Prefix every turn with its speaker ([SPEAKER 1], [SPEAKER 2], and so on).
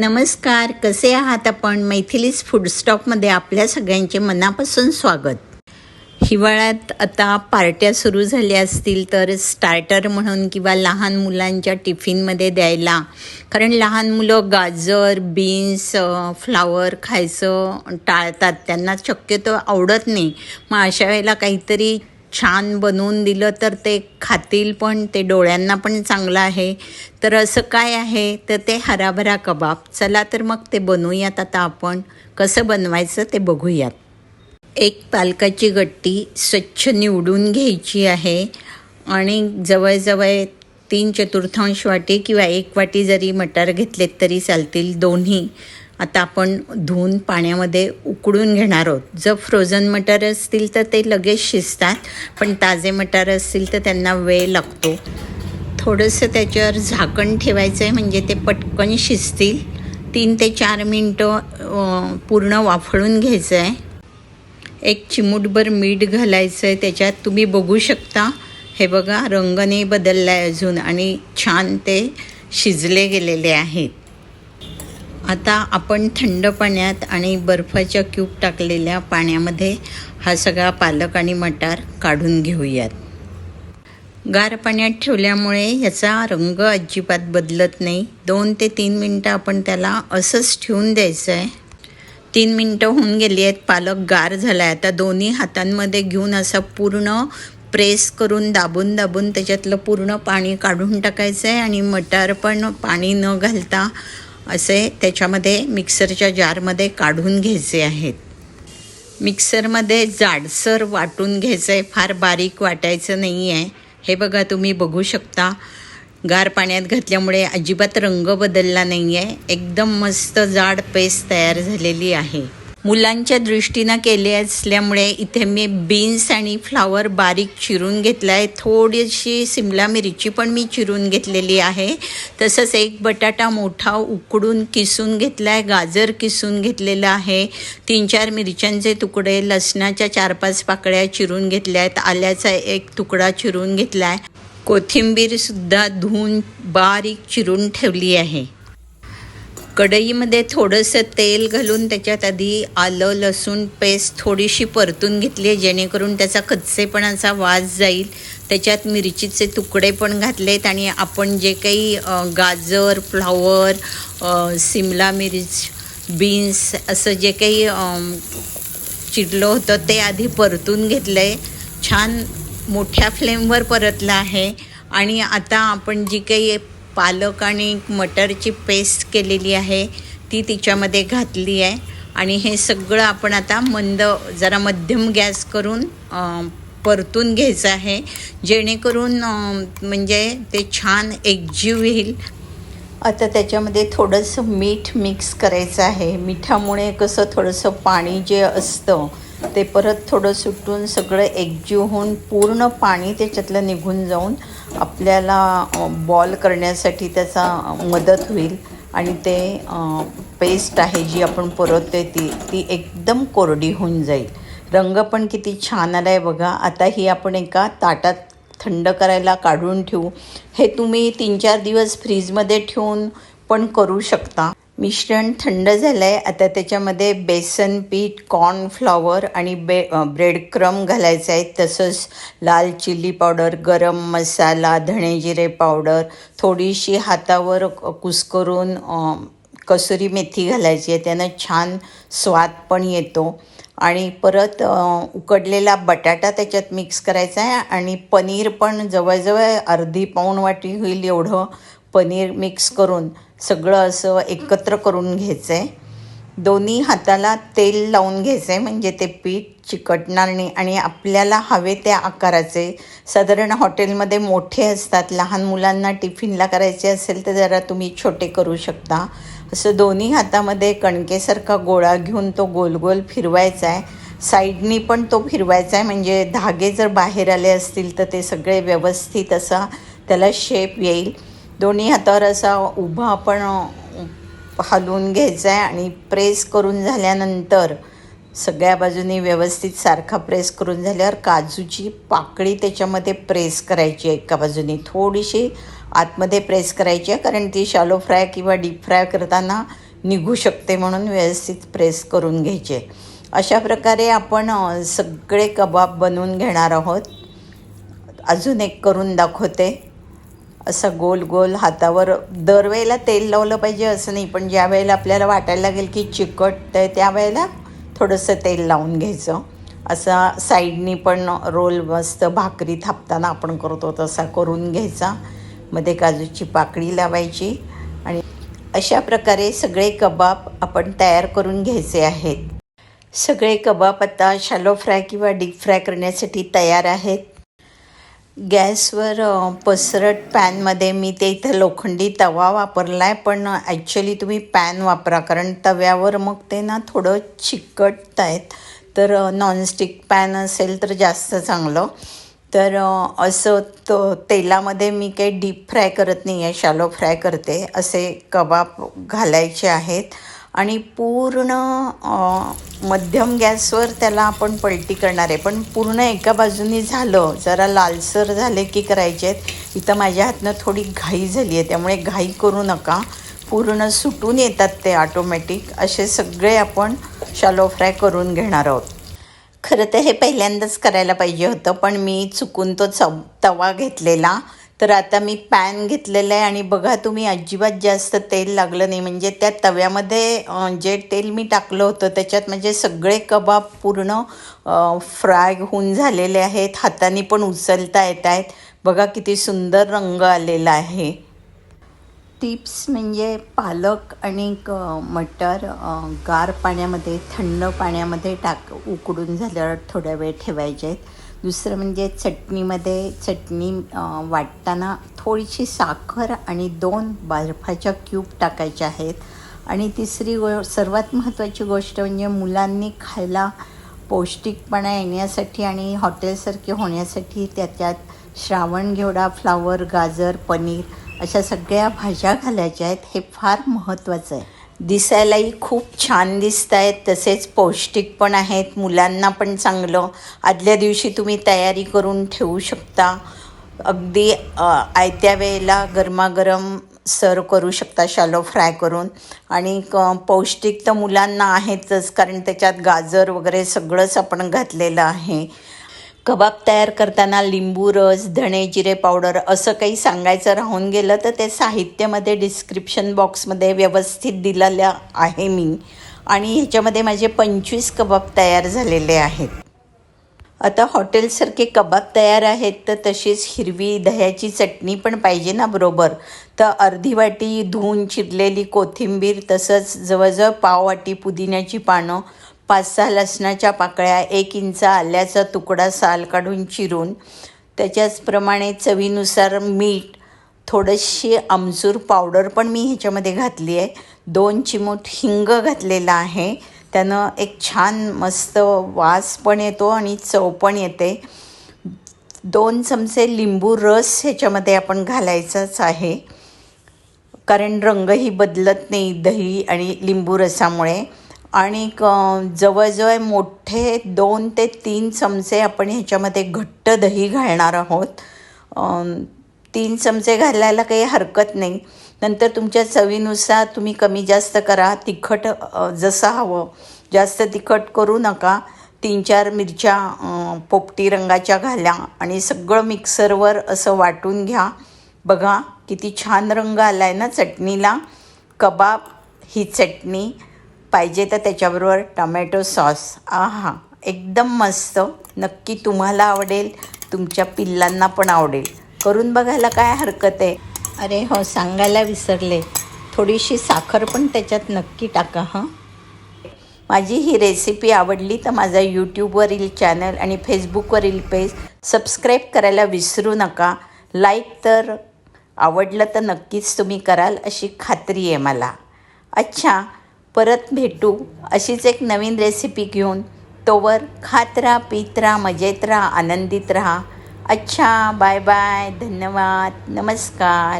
[SPEAKER 1] नमस्कार कसे आहात आपण? मैथिलीज फूडस्टॉकमध्ये आपल्या सगळ्यांचे मनापासून स्वागत. हिवाळ्यात आता पार्ट्या सुरू झाल्या असतील तर स्टार्टर म्हणून किंवा लहान मुलांच्या टिफिनमध्ये द्यायला. कारण लहान मुलं गाजर बीन्स फ्लावर खायचं टाळतात. त्यांना शक्यतो आवडत नाही. मग अशा वेळेला काहीतरी छान बनवून दिलं तर ते खातील पण ते डोळ्यांना पण चांगलं आहे. तर असं काय आहे? तर ते हराभरा कबाब. चला तर मग ते बनवूयात आता आपण. कसं बनवायचं ते बघूयात. एक पालकाची गट्टी स्वच्छ निवडून घ्यायची आहे. आणि जवळजवळ तीन चतुर्थांश वाटी किंवा एक वाटी जरी मटार घेतलेत तरी चालतील दोन्ही. आता आपण धुवून पाण्यामध्ये उकडून घेणार आहोत. जर फ्रोझन मटार असतील तर ते लगेच शिजतात पण ताजे मटार असतील तर त्यांना वेळ लागतो. थोडंसं त्याच्यावर झाकण ठेवायचं आहे म्हणजे ते पटकन शिजतील. तीन ते चार मिनटं पूर्ण वाफळून घ्यायचं आहे एक चिमूटभर मीठ घालायचं आहे त्याच्यात. तुम्ही बघू शकता हे बघा रंग नाही बदलला आहे अजून आणि छान ते शिजले गेलेले आहेत. आता आपण थंड पाण्यात आणि बर्फाच्या क्यूब टाकलेल्या पाण्यामध्ये हा सगळा पालक आणि मटार काढून घेऊयात. गार पाण्यात ठेवल्यामुळे याचा रंग अजिबात बदलत नाही. दोन ते तीन मिनटं आपण त्याला असंच ठेवून द्यायचं आहे तीन मिनटं होऊन गेली आहेत. पालक गार झाला आहे आता दोन्ही हातांमध्ये घेऊन असा पूर्ण प्रेस करून दाबून दाबून त्याच्यातलं पूर्ण पाणी काढून टाकायचं आहे आणि मटार पण पाणी न घालता असे त्याच्यामध्ये मिक्सरच्या जारमध्ये काढून घ्यायचे आहेत. मिक्सरमध्ये जाडसर वाटून घ्यायचं आहे फार बारीक वाटायचं नाही आहे हे बघा तुम्ही बघू शकता. गार पाण्यात घातल्यामुळे अजिबात रंग बदलला नाही आहे एकदम मस्त जाड पेस्ट तयार झालेली आहे. मुलांच्या दृष्टीनं केले असल्यामुळे इथे मी बीन्स आणि फ्लावर बारीक चिरून घेतला आहे थोडीशी सिमला मिरची पण मी चिरून घेतलेली आहे. तसंच एक बटाटा मोठा उकडून किसून घेतला आहे गाजर किसून घेतलेलं आहे. तीन चार मिरच्यांचे तुकडे लसणाच्या चार पाच पाकळ्या चिरून घेतल्या आहेत आल्याचा एक तुकडा चिरून घेतला आहे कोथिंबीरसुद्धा धुवून बारीक चिरून ठेवली आहे. कढईमध्ये थोडंसं तेल घालून त्याच्यात आधी आलं लसूण पेस्ट थोडीशी परतून घेतली आहे जेणेकरून त्याचा कच्चेपणाचा वास जाईल. त्याच्यात मिरचीचे तुकडे पण घातलेत आणि आपण जे काही गाजर फ्लावर सिमला मिरच बीन्स असं जे काही अम, चिरलं होतं ते आधी परतून घेतलं आहे छान मोठ्या फ्लेमवर परतलं आहे. आणि आता आपण जी काही पालक आणि मटरची पेस्ट केलेली आहे ती तिच्यामध्ये घातली आहे. आणि हे सगळं आपण आता मंद जरा मध्यम गॅस करून परतून घ्यायचं आहे. जेणेकरून म्हणजे ते छान एकजीव होईल आता त्याच्यामध्ये थोडंसं मीठ मिक्स करायचं आहे. मिठामुळे कसं थोडंसं पाणी जे असतं ते परत थोडं सुटून सगळं एकजीव होऊन पूर्ण पाणी त्याच्यातलं निघून जाऊन आपल्याला बॉल करण्यासाठी त्याचा मदत होईल. आणि ते पेस्ट आहे जी आपण परतते ती ती एकदम कोरडी होऊन जाईल. रंग पण किती छान आला आहे बघा. आता ही आपण एका ताटात थंड करायला काढून ठेवू. हे तुम्ही तीन चार दिवस फ्रीजमध्ये ठेवून पण करू शकता. मिश्रण थंड झालं आहे आता त्याच्यामध्ये बेसन पीठ कॉर्नफ्लॉवर आणि बे ब्रेड क्रम घालायचं आहे. तसंच लाल चिली पावडर गरम मसाला धणे जिरे पावडर थोडीशी हातावर क- कुस्करून कसुरी मेथी घालायची आहे. त्यानं छान स्वाद पण येतो. आणि परत उकडलेला बटाटा त्याच्यात मिक्स करायचा आहे. आणि पनीर पण जवळजवळ अर्धी पाऊण वाटी होईल एवढं पनीर मिक्स करून. सगळं असं एकत्र करून घ्यायचं आहे दोन्ही हाताला तेल लावून घ्यायचं आहे म्हणजे ते पीठ चिकटणार नाही आणि आपल्याला हवे त्या आकाराचे. साधारण हॉटेलमध्ये मोठे असतात लहान मुलांना टिफिनला करायचे असेल तर जरा तुम्ही छोटे करू शकता. असं दोन्ही हातामध्ये कणकेसारखा गोळा घेऊन तो गोल गोल फिरवायचा आहे साईडनी पण तो फिरवायचा आहे म्हणजे धागे जर बाहेर आले असतील तर ते सगळे व्यवस्थित असा त्याला शेप येईल. दोन्ही हातावर असा उभा आपण हलवून घ्यायचा आहे आणि प्रेस करून झाल्यानंतर सगळ्या बाजूनी व्यवस्थित सारखा प्रेस करून झाल्यावर काजूची पाकळी त्याच्यामध्ये प्रेस करायची आहे एका बाजूनी. थोडीशी आतमध्ये प्रेस करायची आहे कारण ती शालो फ्राय किंवा डीप फ्राय करताना निघू शकते म्हणून व्यवस्थित प्रेस करून घ्यायचे अशा प्रकारे आपण सगळे कबाब बनवून घेणार आहोत. अजून एक करून दाखवते. असं गोल गोल हातावर दरवेळेला तेल लावलं पाहिजे असं नाही पण ज्या वेळेला आपल्याला वाटायला लागेल की चिकट आहे त्यावेळेला थोडंसं तेल लावून घ्यायचं. असा साईडनी पण रोल मस्त भाकरी थापताना आपण करतो तसा करून घ्यायचा. मध्ये काजूची पाकळी लावायची आणि अशा प्रकारे सगळे कबाब आपण तयार करून घ्यायचे आहेत. सगळे कबाब आता शॅलो फ्राय किंवा डीप फ्राय करण्यासाठी तयार आहेत. गॅसवर पसरट पॅनमध्ये मी ते इथं लोखंडी तवा वापरला आहे पण ॲक्च्युली तुम्ही पॅन वापरा कारण तव्यावर मग ते ना थोडं चिकटत आहेत. तर नॉनस्टिक पॅन असेल तर जास्त चांगलं. तर असं तो तेलामध्ये मी काही डीप फ्राय करत नाही आहे शालो फ्राय करते. असे कबाब घालायचे आहेत. आणि पूर्ण मध्यम गॅसवर त्याला आपण पलटी करणार आहे. पण पूर्ण एका बाजूनी झालं जरा लालसर झाले की करायचे आहेत. इथं माझ्या हातनं थोडी घाई झाली आहे त्यामुळे घाई करू नका. पूर्ण सुटून येतात ते ऑटोमॅटिक असे सगळे आपण शॅलो फ्राय करून घेणार आहोत. खरं तर हे पहिल्यांदाच करायला पाहिजे होतं पण मी चुकून तो चव तवा घेतलेला. तर आता मी पॅन घेतलेलं आहे आणि बघा तुम्ही अजिबात जास्त तेल लागलं नाही. म्हणजे त्या तव्यामध्ये जे तेल मी टाकलं होतं त्याच्यात म्हणजे सगळे कबाब पूर्ण फ्राय होऊन झालेले आहेत. हाताने पण उचलता येत आहेत. बघा किती सुंदर रंग आलेला आहे. टिप्स म्हणजे पालक आणि मटर गार पाण्यामध्ये थंड पाण्यामध्ये टाक उकडून झाल्यावर थोड्या वेळ ठेवायचे आहेत. दुसरं म्हणजे चटणीमध्ये चटणी वाटताना थोडीशी साखर आणि दोन बर्फाच्या क्यूब टाकायच्या आहेत. आणि तिसरी गो सर्वात महत्त्वाची गोष्ट म्हणजे मुलांनी खायला पौष्टिकपणा येण्यासाठी आणि हॉटेलसारखे होण्यासाठी त्याच्यात श्रावण घेवडा फ्लावर गाजर पनीर अशा सगळ्या भाज्या घालायच्या आहेत. हे फार महत्त्वाचं आहे. दिसायलाही खूप छान दिसत आहेत तसेच पौष्टिक पण आहेत. मुलांना पण चांगलं. आदल्या दिवशी तुम्ही तयारी करून ठेवू शकता. अगदी आयत्या वेळेला गरमागरम सर्व करू शकता शालो फ्राय करून. आणि क पौष्टिक तर मुलांना आहेतच कारण त्याच्यात गाजर वगैरे सगळंच आपण घातलेलं आहे. कबाब तयार करताना लिंबू रस धणे जिरे पावडर असं काही सांगायचं राहून गेलं तर ते साहित्यामध्ये डिस्क्रिप्शन बॉक्समध्ये व्यवस्थित दिलेलं आहे मी. आणि ह्याच्यामध्ये माझे पंचवीस कबाब तयार झालेले आहेत. आता हॉटेलसारखे कबाब तयार आहेत तर तशीच हिरवी दह्याची चटणी पण पाहिजे ना बरोबर. तर अर्धी वाटी धुवून चिरलेली कोथिंबीर तसंच जवळजवळ पाव वाटी पुदिन्याची पानं पाच सहा लसणाच्या पाकळ्या एक इंच आल्याचा तुकडा साल काढून चिरून त्याच्याचप्रमाणे चवीनुसार मीठ थोडीशी आमचूर पावडर पण मी ह्याच्यामध्ये घातली आहे. दोन चिमूट हिंग घातलेला आहे. त्यानं एक छान मस्त वास पण येतो आणि चव पण येते. दोन चमचे लिंबू रस ह्याच्यामध्ये आपण घालायचाच आहे. कारण रंगही बदलत नाही दही आणि लिंबू रसामुळे. आणि क- जवळजवळ मोठे दोन ते तीन चमचे आपण ह्याच्यामध्ये घट्ट दही घालणार आहोत. तीन चमचे घालायला काही हरकत नाही. नंतर तुमच्या चवीनुसार तुम्ही कमी जास्त करा. तिखट जसं हवं. जास्त तिखट करू नका. तीन चार मिरच्या पोपटी रंगाच्या घाल्या आणि सगळं मिक्सरवर असं वाटून घ्या. बघा किती छान रंग आला आहे ना चटणीला. कबाब ही चटणी. पाहिजे तर त्याच्याबरोबर टमॅटो सॉस. आहा एकदम मस्त. नक्की तुम्हाला आवडेल तुमच्या पिल्लांना पण आवडेल. करून बघायला काय हरकत आहे? अरे हो सांगायला विसरले. थोडीशी साखर पण त्याच्यात नक्की टाका हां. माझी ही रेसिपी आवडली तर माझा यूट्यूबवरील चॅनल आणि फेसबुकवरील पेज सबस्क्राईब करायला विसरू नका. लाईक तर आवडलं तर नक्कीच तुम्ही कराल अशी खात्री आहे मला. अच्छा परत भेटू अशीच एक नवीन रेसिपी घेऊन तोवर खात राहा पीत राहा मजेत राहा आनंदित राहा. अच्छा बाय बाय धन्यवाद नमस्कार.